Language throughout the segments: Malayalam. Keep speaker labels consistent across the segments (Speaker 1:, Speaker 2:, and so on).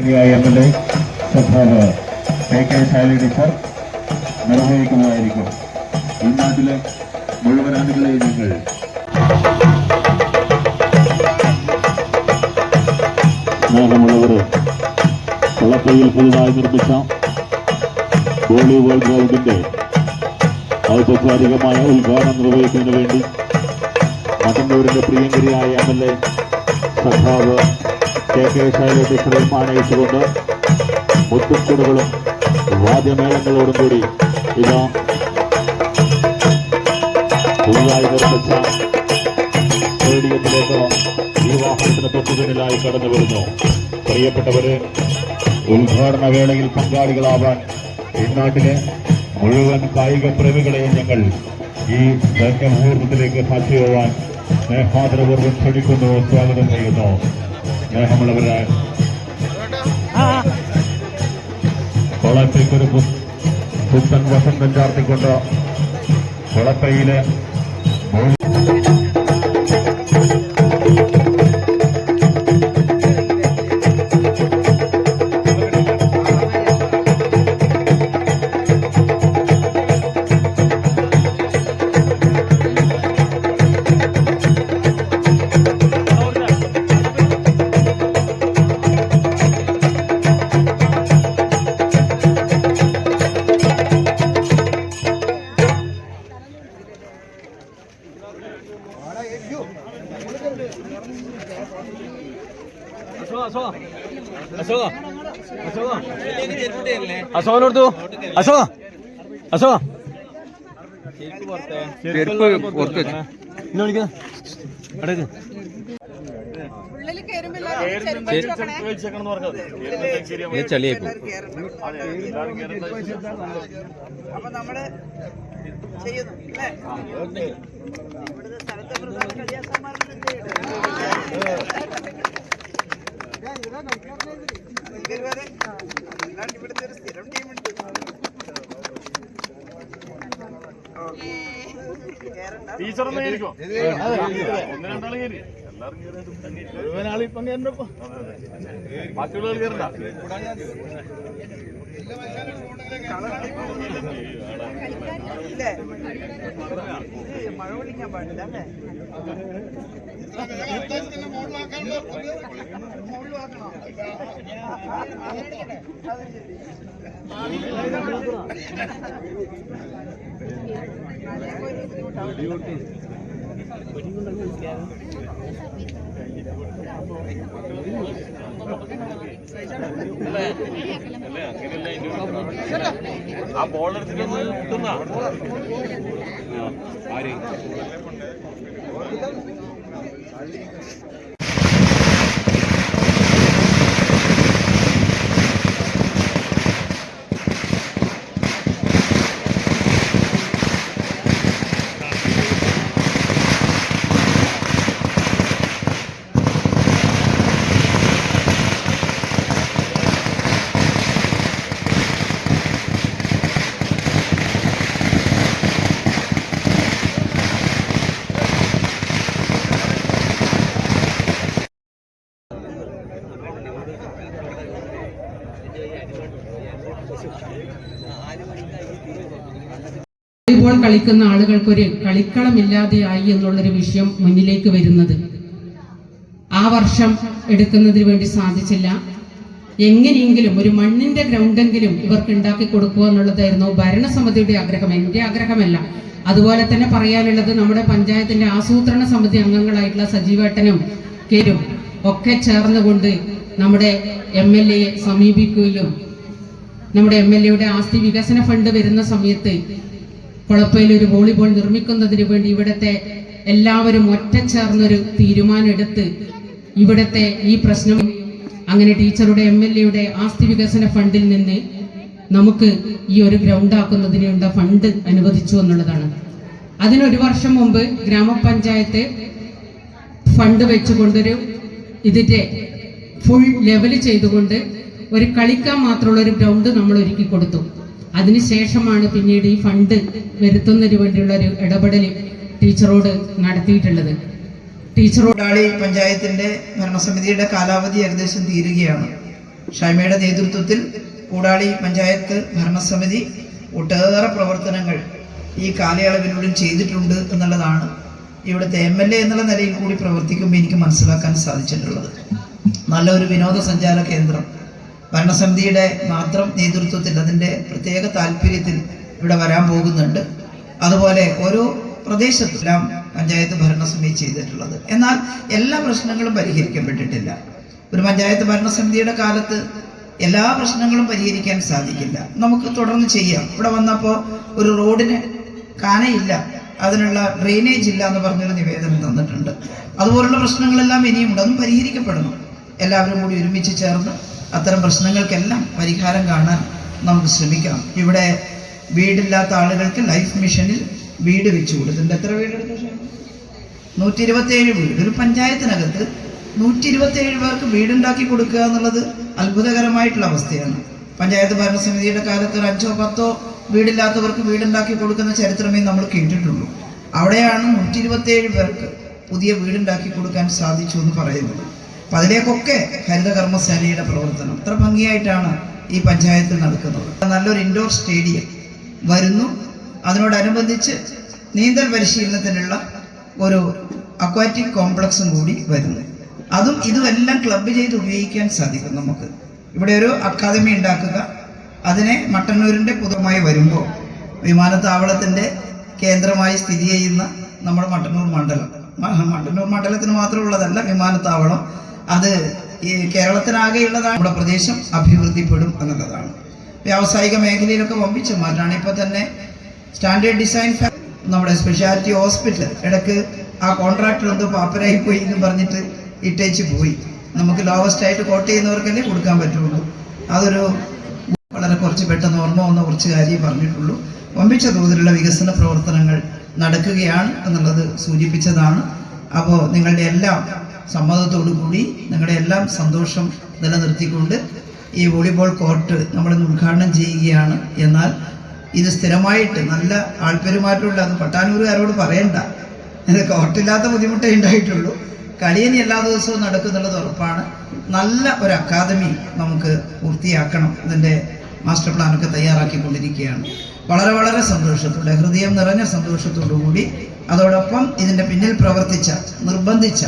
Speaker 1: എം എൽ എ സഭാവ് കെ കെ ശൈലി ടീച്ചർ നിർവഹിക്കുന്നതായിരിക്കും ഈ നാട്ടിലെ മുഴുവൻ നിങ്ങൾ സ്നേഹമുള്ളവർ കുളപ്പയിൽ പുതുതായി നിർമ്മിച്ച വോളിബോൾ ഗ്രൗണ്ടിന്റെ ഔപചാരികമായ ഉദ്ഘാടനം നിർവഹിക്കുന്നതിന് വേണ്ടി മട്ടന്നൂരിന്റെ പ്രിയങ്കരിയായ എം എൽ എ സഖാവ് കെ കെ ശൈല ടീച്ചറെയും ആനയിച്ചുകൊണ്ട് മുത്തുക്കുടുകളും വാദ്യമേളങ്ങളോടും കൂടി ഇതാ പുതുതായി നിർമ്മിച്ച സ്റ്റേഡിയത്തിലേക്ക് ഈ വാഹനത്തിന് തൊട്ടുപിന്നിലായി കടന്നു വരുന്നു. പ്രിയപ്പെട്ടവര് ഉദ്ഘാടന വേളയിൽ പങ്കാളികളാവാൻ ഇന്നാട്ടിലെ നാട്ടിലെ മുഴുവൻ കായിക പ്രേമികളെയും ഞങ്ങൾ ഈ ധന്യമുഹൂർത്തത്തിലേക്ക് സാക്ഷിയാവാൻ സ്നേഹാദരപൂർവം ക്ഷണിക്കുന്നു. സ്വാഗതം ചെയ്യുന്നു. സ്നേഹമുള്ളവരെ. കൊളപ്പയ്ക്കൊരു പു- പുത്തൻ വസന്തം ചാർത്തിക്കൊണ്ട് കൊളപ്പയിലെ
Speaker 2: അശോകനോടുത്തു അസോ അസോ ചെരുപ്പ് പുറത്ത് ഇന്ന് വിളിക്കുന്ന അടക്ക് പോകും
Speaker 3: അപ്പൊ നമ്മൾ ചെയ്യുന്നു അല്ലേ? ഇവിടുത്തെ സ്ഥലത്തെ പ്രധാന കടിയാസന്മാരുടെ ഇവിടുത്തെ ഒരു സ്ഥിരം ടീമുണ്ട് കേറണ്ട
Speaker 4: ടീച്ചറൊന്നും ഒന്ന് രണ്ടാൾ കേറി എല്ലാവരും മുഴുവൻ ആളിപ്പം ബാക്കിയുള്ളവർ
Speaker 3: ഇത് മഴ വിളിക്കാൻ പാടില്ല അല്ലേ
Speaker 4: ആ ബോൾ എടുത്തിട്ടൊന്ന് കിട്ടുന്ന
Speaker 5: വോളിബോൾ കളിക്കുന്ന ആളുകൾക്കൊരു കളിക്കളമില്ലാതെയായി എന്നുള്ളൊരു വിഷയം മുന്നിലേക്ക് വരുന്നത്. ആ വർഷം എടുക്കുന്നതിന് വേണ്ടി സാധിച്ചില്ല. എങ്ങനെയെങ്കിലും ഒരു മണ്ണിന്റെ ഗ്രൗണ്ടെങ്കിലും ഇവർക്ക് ഉണ്ടാക്കി കൊടുക്കുക എന്നുള്ളതായിരുന്നു ഭരണസമിതിയുടെ ആഗ്രഹം. എന്റെ ആഗ്രഹമല്ല. അതുപോലെ തന്നെ പറയാനുള്ളത് നമ്മുടെ പഞ്ചായത്തിന്റെ ആസൂത്രണ സമിതി അംഗങ്ങളായിട്ടുള്ള സജീവേട്ടനും കേരും ഒക്കെ ചേർന്നുകൊണ്ട് നമ്മുടെ എം എൽ എയെ സമീപിക്കുകയും നമ്മുടെ എം എൽ എയുടെ ആസ്തി വികസന ഫണ്ട് വരുന്ന സമയത്ത് കുളപ്പയിൽ ഒരു വോളിബോൾ നിർമ്മിക്കുന്നതിന് വേണ്ടി ഇവിടുത്തെ എല്ലാവരും ഒറ്റ ചേർന്നൊരു തീരുമാനം എടുത്ത് ഇവിടുത്തെ ഈ പ്രശ്നം അങ്ങനെ ടീച്ചറുടെ എം എൽ എയുടെ ആസ്തി വികസന ഫണ്ടിൽ നിന്ന് നമുക്ക് ഈ ഒരു ഗ്രൗണ്ട് ആക്കുന്നതിനുള്ള ഫണ്ട് അനുവദിച്ചു എന്നുള്ളതാണ്. അതിനൊരു വർഷം മുമ്പ് ഗ്രാമപഞ്ചായത്ത് ഫണ്ട് വെച്ചുകൊണ്ടൊരു ഇതിന്റെ ഫുൾ ലെവൽ ചെയ്തുകൊണ്ട് ഒരു കളിക്കാൻ മാത്രമുള്ള ഒരു ഗ്രൗണ്ട് നമ്മൾ ഒരുക്കി കൊടുത്തു. അതിനുശേഷമാണ് പിന്നീട് ഈ ഫണ്ട് വരുത്തുന്നതിന് വേണ്ടിയുള്ള ഒരു ഇടപെടൽ ടീച്ചറോട് നടത്തിയിട്ടുള്ളത്. ടീച്ചറോട്
Speaker 3: പഞ്ചായത്തിന്റെ ഭരണസമിതിയുടെ കാലാവധി ഏകദേശം തീരുകയാണ്.
Speaker 6: ഷൈമയുടെ നേതൃത്വത്തിൽ കൂടാളി പഞ്ചായത്ത് ഭരണസമിതി ഒട്ടേറെ പ്രവർത്തനങ്ങൾ ഈ കാലയളവിനുള്ളിൽ ചെയ്തിട്ടുണ്ട് എന്നുള്ളതാണ് ഇവിടുത്തെ എം എൽ എ എന്നുള്ള നിലയിൽ കൂടി പ്രവർത്തിക്കുമ്പോൾ എനിക്ക് മനസ്സിലാക്കാൻ സാധിച്ചിട്ടുള്ളത്. നല്ലൊരു വിനോദസഞ്ചാര കേന്ദ്രം. ഭരണസമിതിയുടെ മാത്രം നേതൃത്വത്തിൽ അതിന്റെ പ്രത്യേക താല്പര്യത്തിൽ ഇവിടെ വരാൻ പോകുന്നുണ്ട്. അതുപോലെ ഓരോ പ്രദേശത്തെല്ലാം പഞ്ചായത്ത് ഭരണസമിതി ചെയ്തിട്ടുള്ളത്. എന്നാൽ എല്ലാ പ്രശ്നങ്ങളും പരിഹരിക്കപ്പെട്ടിട്ടില്ല. ഒരു പഞ്ചായത്ത് ഭരണസമിതിയുടെ കാലത്ത് എല്ലാ പ്രശ്നങ്ങളും പരിഹരിക്കാൻ സാധിക്കില്ല. നമുക്ക് തുടർന്ന് ചെയ്യാം. ഇവിടെ വന്നപ്പോൾ ഒരു റോഡിന് കാനയില്ല. അതിനുള്ള ഡ്രെയിനേജ് ഇല്ല എന്ന് പറഞ്ഞൊരു നിവേദനം തന്നിട്ടുണ്ട്. അതുപോലുള്ള പ്രശ്നങ്ങളെല്ലാം ഇനിയുണ്ട്. അതും പരിഹരിക്കപ്പെടണം. എല്ലാവരും കൂടി ഒരുമിച്ച് ചേർന്ന് അത്തരം പ്രശ്നങ്ങൾക്കെല്ലാം പരിഹാരം കാണാൻ നമുക്ക് ശ്രമിക്കാം ഇവിടെ വീടില്ലാത്ത ആളുകൾക്ക് ലൈഫ് മിഷനിൽ വീട് വെച്ചു കൊടുത്തിട്ടുണ്ട്. എത്ര വീടെടുത്തു നൂറ്റി ഇരുപത്തിയേഴ് വീട്. ഒരു പഞ്ചായത്തിനകത്ത് നൂറ്റി ഇരുപത്തിയേഴ് പേർക്ക് വീടുണ്ടാക്കി കൊടുക്കുക എന്നുള്ളത് അത്ഭുതകരമായിട്ടുള്ള അവസ്ഥയാണ്. പഞ്ചായത്ത് ഭരണസമിതിയുടെ കാലത്ത് ഒരു അഞ്ചോ പത്തോ വീടില്ലാത്തവർക്ക് വീടുണ്ടാക്കി കൊടുക്കുന്ന ചരിത്രമേ നമ്മൾ കേട്ടിട്ടുള്ളൂ. അവിടെയാണ് നൂറ്റി ഇരുപത്തിയേഴ് പേർക്ക് പുതിയ വീടുണ്ടാക്കി കൊടുക്കാൻ സാധിച്ചു എന്ന് പറയുന്നത്. അപ്പം അതിലേക്കൊക്കെ ഹരിതകർമ്മസേനയുടെ പ്രവർത്തനം. അത്ര ഭംഗിയായിട്ടാണ് ഈ പഞ്ചായത്തിൽ നടക്കുന്നത്. നല്ലൊരു ഇൻഡോർ സ്റ്റേഡിയം വരുന്നു. അതിനോടനുബന്ധിച്ച് നീന്തൽ പരിശീലനത്തിനുള്ള ഒരു അക്വാറ്റിക് കോംപ്ലക്സും കൂടി വരുന്നു. അതും ഇതുമെല്ലാം ക്ലബ്ബ് ചെയ്ത് ഉപയോഗിക്കാൻ സാധിക്കും നമുക്ക്. ഇവിടെ ഒരു അക്കാദമി ഉണ്ടാക്കുക. അതിനെ മട്ടന്നൂരിന്റെ പുതുമായി വരുമ്പോൾ വിമാനത്താവളത്തിന്റെ കേന്ദ്രമായി സ്ഥിതി ചെയ്യുന്ന നമ്മുടെ മട്ടന്നൂർ മണ്ഡലം. മട്ടന്നൂർ മണ്ഡലത്തിന് മാത്രമുള്ളതല്ല വിമാനത്താവളം അത് ഈ കേരളത്തിനാകെയുള്ളതാണ്. നമ്മുടെ പ്രദേശം അഭിവൃദ്ധിപ്പെടും എന്നുള്ളതാണ്. വ്യാവസായിക മേഖലയിലൊക്കെ വമ്പിച്ച മാറ്റാണ് ഇപ്പോൾ തന്നെ സ്റ്റാൻഡേർഡ് ഡിസൈൻ നമ്മുടെ സ്പെഷ്യാലിറ്റി ഹോസ്പിറ്റൽ ഇടയ്ക്ക് ആ കോൺട്രാക്ടർ എന്തോ പാപ്പരായി പോയി എന്ന് പറഞ്ഞിട്ട് ഇട്ടേച്ച് പോയി. നമുക്ക് ലോവസ്റ്റ് ആയിട്ട് കോട്ട് ചെയ്യുന്നവർക്കല്ലേ കൊടുക്കാൻ പറ്റുള്ളൂ. അതൊരു വളരെ കുറച്ച് പെട്ടെന്ന് ഓർമ്മ വന്ന കുറച്ച് കാര്യം പറഞ്ഞിട്ടുള്ളൂ. വമ്പിച്ച തോതിലുള്ള വികസന പ്രവർത്തനങ്ങൾ നടക്കുകയാണ് എന്നുള്ളത് സൂചിപ്പിച്ചതാണ്. അപ്പോൾ നിങ്ങളുടെ എല്ലാം സമ്മതത്തോടു കൂടി നിങ്ങളുടെ എല്ലാം സന്തോഷം നിലനിർത്തിക്കൊണ്ട് ഈ വോളിബോൾ കോർട്ട് നമ്മളിന്ന് ഉദ്ഘാടനം ചെയ്യുകയാണ്. എന്നാൽ ഇത് സ്ഥിരമായിട്ട് നല്ല ആൾപ്പെരുമാറ്റമുള്ള അത് പട്ടാനൂരുകാരോട് പറയണ്ട. ഇത് കോർട്ടില്ലാത്ത ബുദ്ധിമുട്ടേ ഉണ്ടായിട്ടുള്ളൂ. കളിയനി എല്ലാ ദിവസവും നടക്കുന്നുള്ളത് ഉറപ്പാണ്. നല്ല ഒരു അക്കാദമി നമുക്ക് പൂർത്തിയാക്കണം. ഇതിന്റെ മാസ്റ്റർ പ്ലാനൊക്കെ തയ്യാറാക്കിക്കൊണ്ടിരിക്കുകയാണ്. വളരെ വളരെ സന്തോഷത്തോടെ ഹൃദയം നിറഞ്ഞ സന്തോഷത്തോടു കൂടി അതോടൊപ്പം ഇതിന്റെ പിന്നിൽ പ്രവർത്തിച്ച നിർബന്ധിച്ച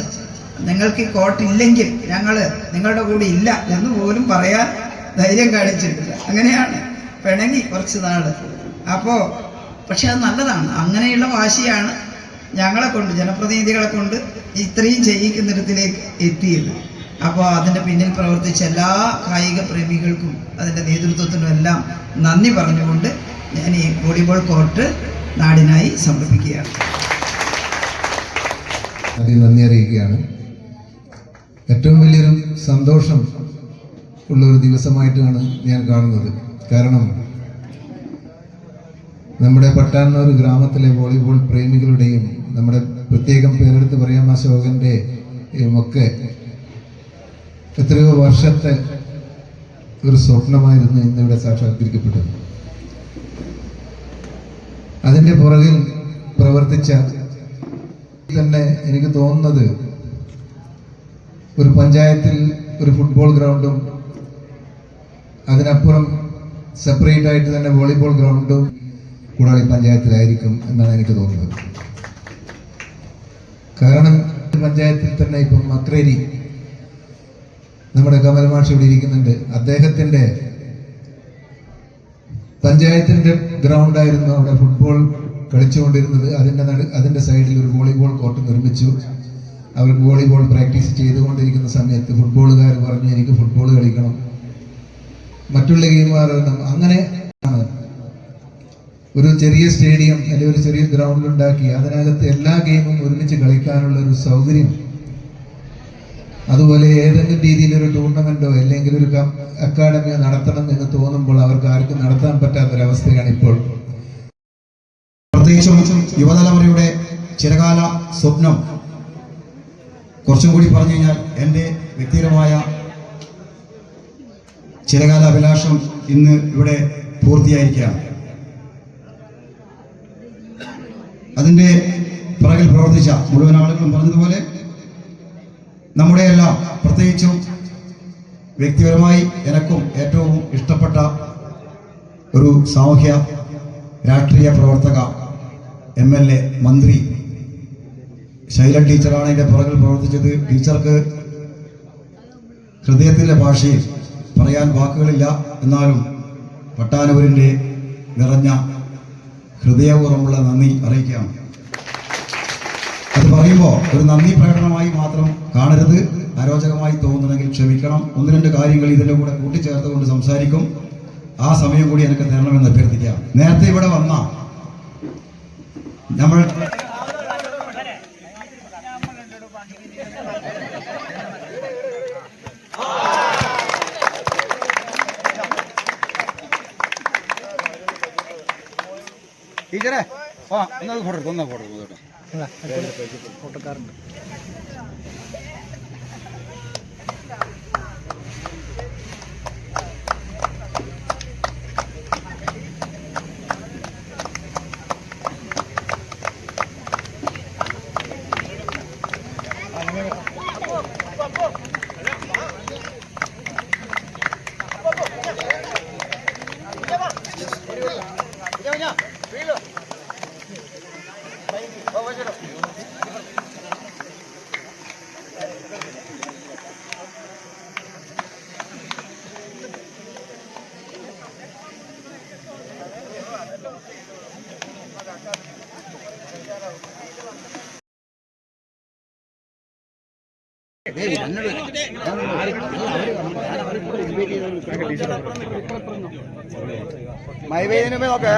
Speaker 6: നിങ്ങൾക്ക് ഈ കോട്ടില്ലെങ്കിൽ ഞങ്ങൾ നിങ്ങളുടെ കൂടെ ഇല്ല എന്ന് പോലും പറയാൻ ധൈര്യം കാണിച്ചിട്ടില്ല. അങ്ങനെയാണ് പിണങ്ങി കുറച്ച് നാൾ അപ്പോൾ പക്ഷെ അത് നല്ലതാണ്. അങ്ങനെയുള്ള വാശിയാണ് ഞങ്ങളെ കൊണ്ട് ജനപ്രതിനിധികളെ കൊണ്ട് ഇത്രയും ചെയ്യിക്കുന്നിടത്തിലേക്ക് എത്തിയത്. അപ്പോൾ അതിന്റെ പിന്നിൽ പ്രവർത്തിച്ച എല്ലാ കായിക പ്രേമികൾക്കും അതിന്റെ നേതൃത്വത്തിനും എല്ലാം നന്ദി പറഞ്ഞുകൊണ്ട് ഞാൻ ഈ വോളിബോൾ കോർട്ട് നാടിനായി സമർപ്പിക്കുകയാണ്.
Speaker 7: അതിൽ നന്ദി അറിയിക്കുകയാണ്. ഏറ്റവും വലിയൊരു സന്തോഷം ഉള്ള ഒരു ദിവസമായിട്ടാണ് ഞാൻ കാണുന്നത്. കാരണം നമ്മുടെ പട്ടാന്നൂർ ഗ്രാമത്തിലെ വോളിബോൾ പ്രേമികളുടെയും നമ്മുടെ പ്രത്യേകം പേരെടുത്ത് പറയാം അശോകന്റെ ഒക്കെ എത്രയോ വർഷത്തെ ഒരു സ്വപ്നമായിരുന്നു ഇന്നിവിടെ സാക്ഷാത്കരിക്കപ്പെട്ടത്. അതിന്റെ പുറകിൽ പ്രവർത്തിച്ച തന്നെ എനിക്ക് തോന്നുന്നത് ഒരു പഞ്ചായത്തിൽ ഒരു ഫുട്ബോൾ ഗ്രൗണ്ടും അതിനപ്പുറം സെപ്പറേറ്റ് ആയിട്ട് തന്നെ വോളിബോൾ ഗ്രൗണ്ടും കൂടാളി പഞ്ചായത്തിലായിരിക്കും എന്നാണ് എനിക്ക് തോന്നുന്നത്. കാരണം പഞ്ചായത്തിൽ തന്നെ ഇപ്പം മക്രേരി നമ്മുടെ കമൽ മാഷ് ഇവിടെ ഇരിക്കുന്നുണ്ട്. അദ്ദേഹത്തിന്റെ പഞ്ചായത്തിന്റെ ഗ്രൗണ്ടായിരുന്നു അവിടെ ഫുട്ബോൾ കളിച്ചുകൊണ്ടിരുന്നത്. അതിന്റെ നടു അതിന്റെ സൈഡിൽ ഒരു വോളിബോൾ കോർട്ട് നിർമ്മിച്ചു. അവർക്ക് വോളിബോൾ പ്രാക്ടീസ് ചെയ്തുകൊണ്ടിരിക്കുന്ന സമയത്ത് ഫുട്ബോളുകാർ പറഞ്ഞു എനിക്ക് ഫുട്ബോൾ കളിക്കണം. മറ്റുള്ള ഗെയിമുകാർ അങ്ങനെ ഒരു ചെറിയ സ്റ്റേഡിയം അല്ലെങ്കിൽ ഒരു ചെറിയ ഗ്രൗണ്ട് ഉണ്ടാക്കി അതിനകത്ത് എല്ലാ ഗെയിമും ഒരുമിച്ച് കളിക്കാനുള്ള ഒരു സൗകര്യം. അതുപോലെ ഏതെങ്കിലും രീതിയിൽ ഒരു ടൂർണമെന്റോ അല്ലെങ്കിൽ ഒരു അക്കാഡമിയോ നടത്തണം എന്ന് തോന്നുമ്പോൾ അവർക്ക് ആർക്കും നടത്താൻ പറ്റാത്തൊരവസ്ഥയാണ് ഇപ്പോൾ.
Speaker 8: പ്രത്യേകിച്ചും യുവതലമുറയുടെ ചിരകാല സ്വപ്നം. കുറച്ചും കൂടി പറഞ്ഞു കഴിഞ്ഞാൽ എന്റെ വ്യക്തിപരമായ ചിരകാല അഭിലാഷം ഇന്ന് ഇവിടെ പൂർത്തിയായിരിക്കുകയാണ്. അതിന്റെ പിറകിൽ പ്രവർത്തിച്ച മുഴുവൻ ആളുകളും പറഞ്ഞതുപോലെ നമ്മുടെ എല്ലാം പ്രത്യേകിച്ചും വ്യക്തിപരമായി എനക്കും ഏറ്റവും ഇഷ്ടപ്പെട്ട ഒരു സാമൂഹ്യ രാഷ്ട്രീയ പ്രവർത്തക എം എൽ എ മന്ത്രി ശൈല ടീച്ചറാണ് എന്റെ പുറകിൽ പ്രവർത്തിച്ചത്. ടീച്ചർക്ക് ഹൃദയത്തിന്റെ ഭാഷയിൽ പറയാൻ വാക്കുകളില്ല. എന്നാലും പട്ടാനൂരിന്റെ നിറഞ്ഞ ഹൃദയപൂർവമുള്ള നന്ദി അറിയിക്കാം അത് പറയുമ്പോൾ ഒരു നന്ദി പ്രകടനമായി മാത്രം കാണരുത്. അരോചകമായി തോന്നുന്നെങ്കിൽ ക്ഷമിക്കണം. ഒന്ന് രണ്ട് കാര്യങ്ങൾ ഇതിന്റെ കൂടെ കൂട്ടിച്ചേർത്തുകൊണ്ട് സംസാരിക്കും. ആ സമയം കൂടി എനിക്ക് തരണമെന്ന് അഭ്യർത്ഥിക്കാം. നേരത്തെ ഇവിടെ വന്ന നമ്മൾ
Speaker 2: ആ എന്നാ ഫോട്ടോ എടുത്തു ഒന്നാ ഫോട്ടോ എടുത്തു മൈവേദിനെ നോക്കേ